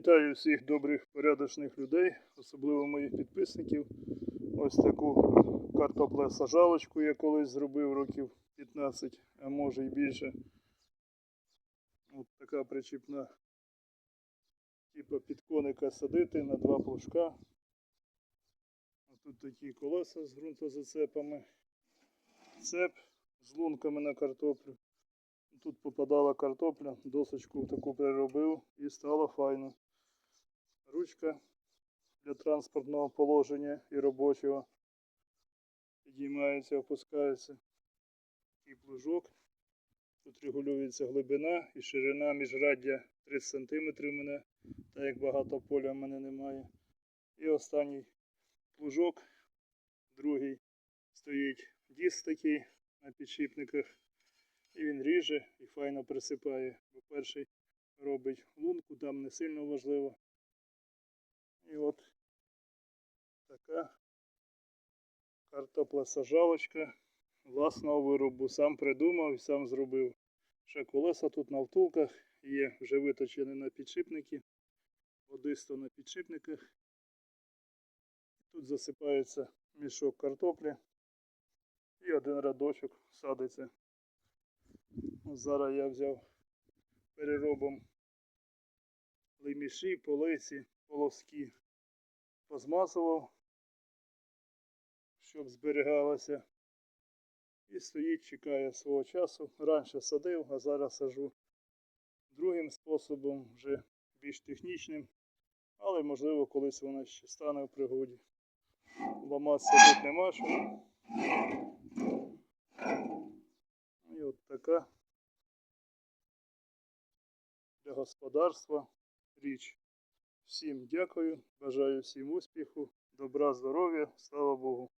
Вітаю всіх добрих порядочних людей, особливо моїх підписників. Ось таку картоплесажалочку я колись зробив років 15, а може і більше. Ось така причіпна, типу під коника садити на два плужка. А тут такі колеса з ґрунтозацепами, цеп з лунками на картоплю. Тут попадала картопля, досочку таку приробив і стало файно. Ручка для транспортного положення і робочого. Підіймається, опускається. Такий плужок. Тут регулюється глибина і ширина міжраддя 30 см у мене, так як багато поля в мене немає. І останній плужок, другий стоїть диск такий на підшипниках. І він ріже і файно присипає. Бо перший робить лунку, там не сильно важливо. І от така картоплесажалочка власного виробу. Сам придумав і сам зробив. Ще колеса тут на втулках є, вже виточені на підшипники. Водисто на підшипниках. Тут засипається мішок картоплі. І один рядочок садиться. Зараз я взяв переробом лиміші, полиці, полоски, позмазував, щоб зберігалося. І стоїть, чекає свого часу. Раніше садив, а зараз сажу другим способом, вже більш технічним, але можливо колись вона ще стане в пригоді. Ламатися тут нема що. І от така для господарства річ. Всім дякую, бажаю всім успіху, добра, здоров'я, слава Богу.